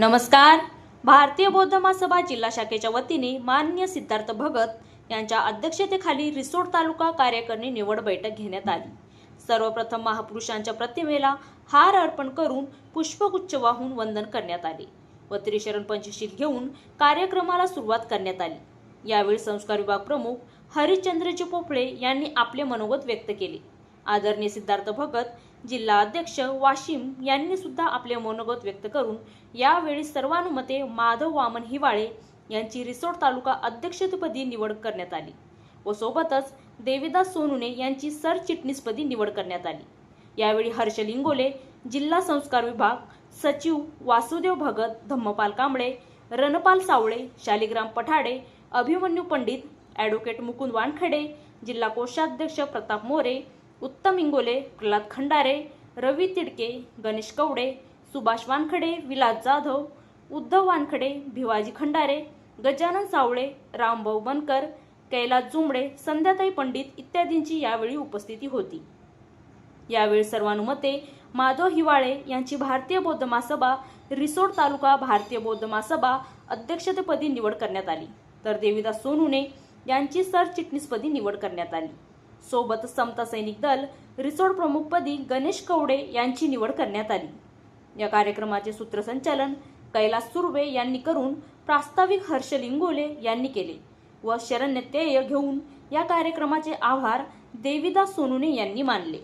नमस्कार. भारतीय बौद्ध महासभा जिल्हा शाखेच्या वतीने मान्य सिद्धार्थ भगत यांच्या अध्यक्षतेखाली रिसोड तालुका कार्यकारिणी निवड बैठक घेण्यात आली. सर्वप्रथम महापुरुषांच्या प्रतिमेला हार अर्पण करून पुष्पगुच्छ वाहून वंदन करण्यात आले व त्रिशरण पंचशील घेऊन कार्यक्रमाला सुरुवात करण्यात आली. यावेळी संस्कार विभाग प्रमुख हरिश्चंद्रजी पोपळे यांनी आपले मनोगत व्यक्त केले. आदरणीय सिद्धार्थ भगत जिल्हा अध्यक्ष वाशिम यांनी सुद्धा आपले मनोगत व्यक्त करून यावेळी सर्वानुमते माधव वामन हिवाळे यांची रिसोड तालुका अध्यक्षपदी निवड करण्यात आली व सोबतच देवीदास सोनुने यांची सरचिटणीसपदी निवड करण्यात आली. यावेळी हर्ष लिंगोले जिल्हा संस्कार विभाग सचिव वासुदेव भगत धम्मपाल कांबळे रणपाल सावळे शालिग्राम पठाडे अभिमन्यू पंडित ॲडव्होकेट मुकुंद वानखडे जिल्हा कोषाध्यक्ष प्रताप मोरे उत्तम इंगोले प्रल्हाद खंडारे रवी तिडके गणेश कवडे सुभाष वानखडे विलास जाधव उद्धव वानखडे भिवाजी खंडारे गजानन सावळे रामभाऊ बनकर कैलास जुमडे संध्याताई पंडित इत्यादींची यावेळी उपस्थिती होती. यावेळी सर्वानुमते माधव हिवाळे यांची भारतीय बौद्ध महासभा रिसोड तालुका भारतीय बौद्ध महासभा अध्यक्षतेपदी निवड करण्यात आली. तर देवीदास सोनूने यांची सरचिटणीसपदी निवड करण्यात आली. सोबत समता सैनिक दल रिसोड प्रमुखपदी गणेश कवडे यांची निवड करण्यात आली. या कार्यक्रमाचे सूत्रसंचालन कैलास सुर्वे यांनी करून प्रास्ताविक हर्ष लिंगोले यांनी केले व शरण्यत्यय घेऊन या कार्यक्रमाचे आभार देवीदास सोनुने यांनी मानले.